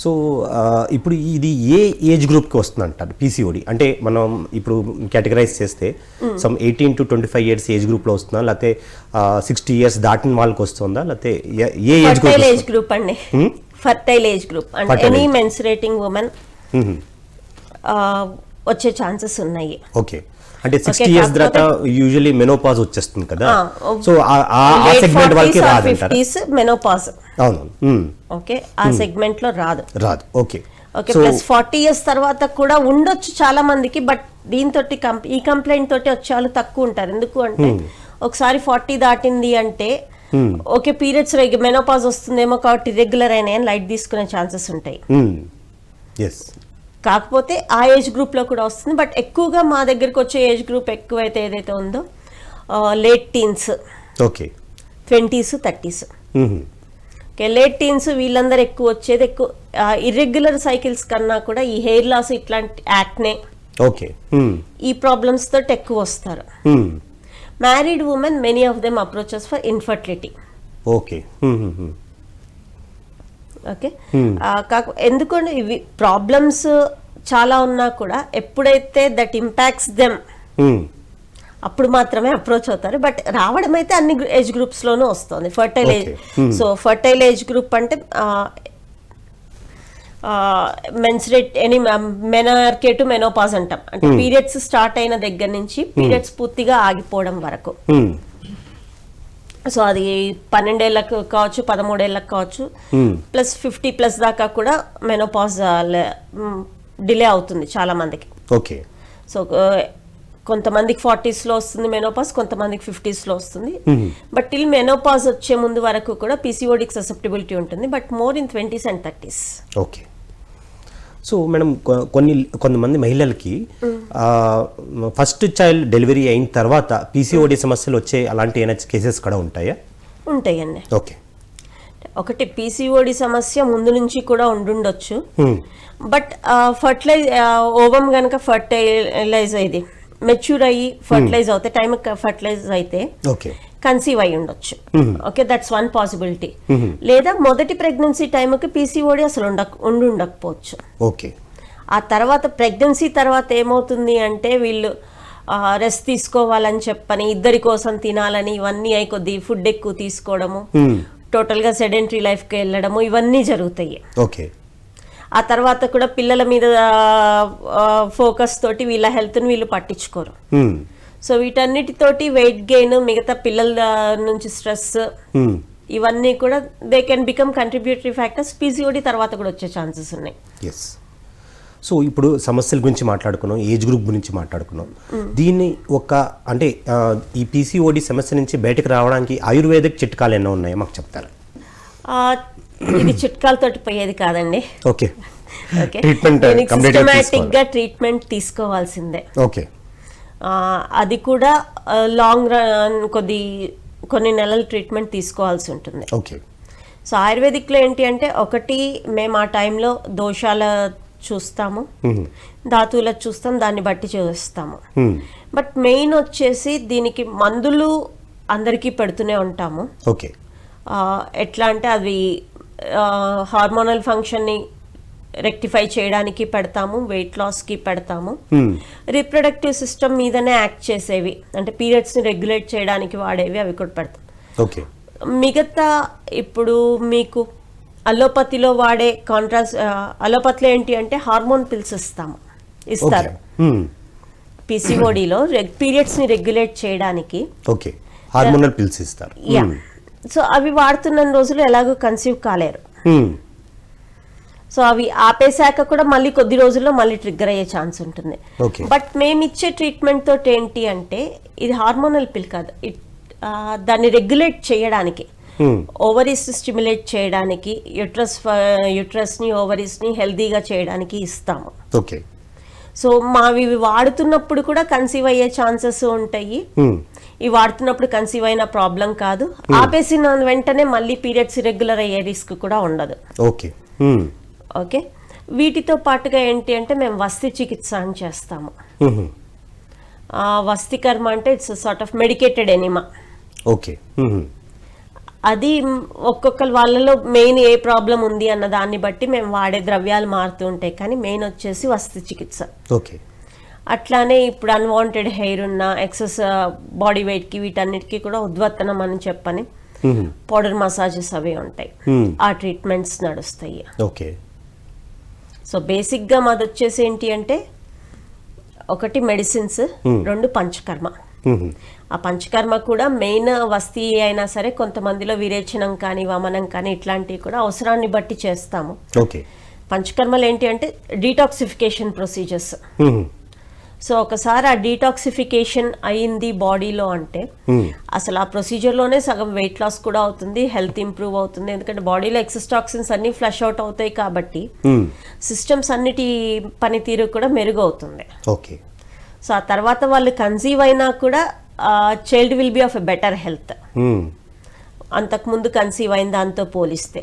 So ఇప్పుడు ఇది ఏ age గ్రూప్కి వస్తుంది అంటారు పీసీఓడి అంటే మనం ఇప్పుడు కేటగరైజ్ చేస్తే some eighteen to twenty five years age గ్రూప్లో వస్తుందా? లేకపోతే సిక్స్టీ ఇయర్స్ దాటిన వాళ్ళకి వస్తుందా? లేకపోతే a- age fertile age group group అండి. ఫర్టైల్ ఏజ్ గ్రూప్ అంటే ఎనీ. మెన్సురేటింగ్ ఉమెన్ వచ్చే ఛాన్సెస్ ఉన్నాయి. ఓకే. అంటే సిక్స్టీ ఇయర్స్ తర్వాత యూజువలీ మెనోపాజ్ వచ్చేస్తుంది కదా? సో ఆ- సెగ్మెంట్ వాళ్ళకి ఫిఫ్టీస్ మెనోపాజ్ అవును మ్మ్. ఓకే? ఆ సెగ్మెంట్లో రాదు. రాదు. Okay. Okay plus forty years తర్వాత కూడా ఉండొచ్చు చాలా మందికి బట్ దీంతో ఈ కంప్లైంట్ తోటి వచ్చే వాళ్ళు తక్కువ ఉంటారు. ఎందుకు అంటే ఒకసారి ఫార్టీ దాటింది అంటే ఓకే పీరియడ్స్ మెనోపాజ్ వస్తుందేమో కాబట్టి రెగ్యులర్ అయినా లైట్ తీసుకునే ఛాన్సెస్ ఉంటాయి. కాకపోతే ఆ ఏజ్ గ్రూప్లో కూడా వస్తుంది. బట్ ఎక్కువగా మా దగ్గరికి వచ్చే ఏజ్ గ్రూప్ ఎక్కువైతే ఏదైతే ఉందో late teens. Okay. Twenties thirties. Okay late teens వీళ్ళందరూ ఎక్కువ వచ్చేది ఎక్కువ ఇర్రెగ్యులర్ సైకిల్స్ కన్నా కూడా ఈ హెయిర్ లాస్ ఇట్లాంటి యాక్నే ఓకే. ఈ ప్రాబ్లమ్స్ తోటి ఎక్కువ వస్తారు. Married women many of them approaches for infertility okay. Okay? కాక ఎందుకంటే ఇవి ప్రాబ్లమ్స్ చాలా ఉన్నా కూడా ఎప్పుడైతే దట్ ఇంపాక్ట్స్ దెమ్ అప్పుడు మాత్రమే అప్రోచ్ అవుతారు. బట్ రావడం అయితే అన్ని ఏజ్ గ్రూప్స్ లోనూ వస్తుంది. Fertile age. So fertile age group అంటే menstruate any menarche to menopause అంటాం. అంటే పీరియడ్స్ స్టార్ట్ అయిన దగ్గర నుంచి పీరియడ్స్ పూర్తిగా ఆగిపోవడం వరకు. సో అది పన్నెండేళ్ళకు కావచ్చు పదమూడేళ్ళకు కావచ్చు ప్లస్ ఫిఫ్టీ ప్లస్ దాకా కూడా మెనోపాజ్ డిలే అవుతుంది చాలా మందికి. ఓకే సో కొంతమందికి ఫార్టీస్లో వస్తుంది మెనోపాజ్ కొంతమందికి ఫిఫ్టీస్లో వస్తుంది. బట్ టిల్ మెనోపాజ్ వచ్చే ముందు వరకు కూడా పీసీఓడికి ససెప్టిబిలిటీ ఉంటుంది but more in twenties and thirties okay so madam కొన్ని కొంతమంది మహిళలకి ఫస్ట్ చైల్డ్ డెలివరీ అయిన తర్వాత పీసీఓడి సమస్యలు వచ్చే అలాంటి ఏమైనా కేసెస్ కూడా ఉంటాయా? ఉంటాయండి. ఓకే ఒకటి పీసీఓడి సమస్య ముందు నుంచి కూడా ఉండుండొచ్చు. బట్ ఫర్టిలైజ్ ఓవం కనుక ఫర్టిలైజ్ అయ్యి మెచ్యూర్ అయ్యి ఫర్టిలైజ్ అవుతే టైం ఫర్టిలైజ్ అయితే కన్సీవ్ అయి ఉండొచ్చు. ఓకే దట్స్ వన్ పాసిబిలిటీ లేదా మొదటి ప్రెగ్నెన్సీ టైంకి పీసీఓడి అసలు ఉండక ఉండి ఉండకపోవచ్చు. ఓకే ఆ తర్వాత ప్రెగ్నెన్సీ తర్వాత ఏమవుతుంది అంటే వీళ్ళు రెస్ట్ తీసుకోవాలని చెప్పని ఇద్దరి కోసం తినాలని ఇవన్నీ అయి కొద్ది ఫుడ్ ఎక్కువ తీసుకోవడము టోటల్గా సెడెంటరీ లైఫ్కి వెళ్ళడము ఇవన్నీ జరుగుతాయి. ఓకే ఆ తర్వాత కూడా పిల్లల మీద ఫోకస్ తోటి వీళ్ళ హెల్త్ని వీళ్ళు పట్టించుకోరు. సో వీటన్నిటితోటి వెయిట్ గెయిన్ మిగతా పిల్లల నుంచి స్ట్రెస్ ఇవన్నీ కూడా they can become contributory factors PCOD తర్వాత కూడా వచ్చే ఛాన్సెస్ ఉన్నాయి. ఎస్ సో ఇప్పుడు సమస్యల గురించి మాట్లాడుకున్నాం ఏజ్ గ్రూప్ గురించి మాట్లాడుకున్నాం. దీన్ని ఒక అంటే ఈ పీసీఓడి సమస్య నుంచి బయటకు రావడానికి ఆయుర్వేదిక్ చిట్కాలు ఎన్నో ఉన్నాయో మాకు చెప్తారా? ఇది చిట్కాలతోటి పోయేది కాదండి. ఓకే. ఓకే. సిస్టమేటిక్గా ట్రీట్మెంట్ తీసుకోవాల్సిందే. ఓకే. అది కూడా లాంగ్ రన్ కొద్ది కొన్ని నెలల ట్రీట్మెంట్ తీసుకోవాల్సి ఉంటుంది. ఓకే. సో ఆయుర్వేదిక్లో ఏంటి అంటే ఒకటి మేము ఆ టైంలో దోషాల చూస్తాము. ధాతువుల చూస్తాం దాన్ని బట్టి చూస్తాము. బట్ మెయిన్ వచ్చేసి దీనికి మందులు అందరికీ పెడుతూనే ఉంటాము. ఓకే. ఎట్లా అంటే అవి హార్మోనల్ ఫంక్షన్ని రెక్టిఫై చేయడానికి పెడతాము వెయిట్ లాస్కి పెడతాము. రీప్రొడక్టివ్ సిస్టమ్ మీదనే యాక్ట్ చేసేవి. అంటే పీరియడ్స్ని రెగ్యులేట్ చేయడానికి వాడేవి అవి కూడా పెడతాం. ఓకే మిగతా ఇప్పుడు మీకు అలోపతిలో వాడే కాంట్రాస్ అలోపతిలో ఏంటి అంటే హార్మోన్ పిల్స్ ఇస్తాము. ఇస్తారు. పీసీఓడిలో పీరియడ్స్ని రెగ్యులేట్ చేయడానికి. ఓకే హార్మోనల్ పిల్స్ ఇస్తారు. యా సో అవి వాడుతున్న రోజులు ఎలాగో కన్సీవ్ కాలేరు. సో అవి ఆపేశాక కూడా మళ్ళీ కొద్ది రోజుల్లో మళ్ళీ ట్రిగ్గర్ అయ్యే ఛాన్స్ ఉంటుంది. బట్ మేము ఇచ్చే ట్రీట్మెంట్ తోటి ఏంటి అంటే ఇది హార్మోనల్ పిల్ కాదు. ఇట్ దాన్ని రెగ్యులేట్ చేయడానికి. ఓవరీస్ స్టిమ్యులేట్ చేయడానికి యుట్రస్ యుట్రస్ని ఓవరీస్ని హెల్దీగా చేయడానికి ఇస్తాము. ఓకే. సో మావి వాడుతున్నప్పుడు కూడా కన్సీవ్ అయ్యే ఛాన్సెస్ ఉంటాయి. ఇవి వాడుతున్నప్పుడు కన్సీవ్ అయిన ప్రాబ్లం కాదు. ఆపేసిన వెంటనే మళ్ళీ పీరియడ్స్ ఇరెగ్యులర్ అయ్యే రిస్క్ కూడా ఉండదు. ఓకే. ఓకే? వీటితో పాటుగా ఏంటి అంటే మేము వస్తి చికిత్స అని చేస్తాము. వస్తి కర్మ అంటే it's sort of medicated enema okay. అది ఒక్కొక్కరు వాళ్ళలో మెయిన్ ఏ ప్రాబ్లం ఉంది అన్న దాన్ని బట్టి మేము వాడే ద్రవ్యాలు మారుతూ ఉంటాయి. కానీ మెయిన్ వచ్చేసి వస్తు చికిత్స. ఓకే. అట్లానే ఇప్పుడు అన్వాంటెడ్ హెయిర్ ఉన్న ఎక్సెస్ బాడీ వెయిట్కి వీటన్నిటికీ కూడా ఉద్వత్తనం అని చెప్పని. పౌడర్ మసాజెస్ అవి ఉంటాయి. ఆ ట్రీట్మెంట్స్ నడుస్తాయి. ఓకే. సో బేసిక్గా మాది వచ్చేసి ఏంటి అంటే ఒకటి మెడిసిన్స్ రెండు పంచకర్మ. ఆ పంచకర్మ కూడా మెయిన్ వస్తీ అయినా సరే కొంతమందిలో విరేచనం కానీ వమనం కానీ ఇట్లాంటివి కూడా అవసరాన్ని బట్టి చేస్తాము ఓకే పంచకర్మలు ఏంటి అంటే డీటాక్సిఫికేషన్ ప్రొసీజర్స్. సో ఒకసారి ఆ డీటాక్సిఫికేషన్ అయింది బాడీలో అంటే. అసలు ఆ ప్రొసీజర్లోనే సగం వెయిట్ లాస్ కూడా అవుతుంది హెల్త్ ఇంప్రూవ్ అవుతుంది ఎందుకంటే బాడీలో ఎక్సెస్ టాక్సిన్స్ అన్ని ఫ్లష్ అవుట్ అవుతాయి కాబట్టి. సిస్టమ్స్ అన్నిటి పనితీరు కూడా మెరుగు అవుతుంది ఓకే సో ఆ తర్వాత వాళ్ళు కన్సీవ్ అయినా కూడా child will be of a better health hmm. అంతకుముందు కన్సీవ్ అయిన దాంతో పోలిస్తే.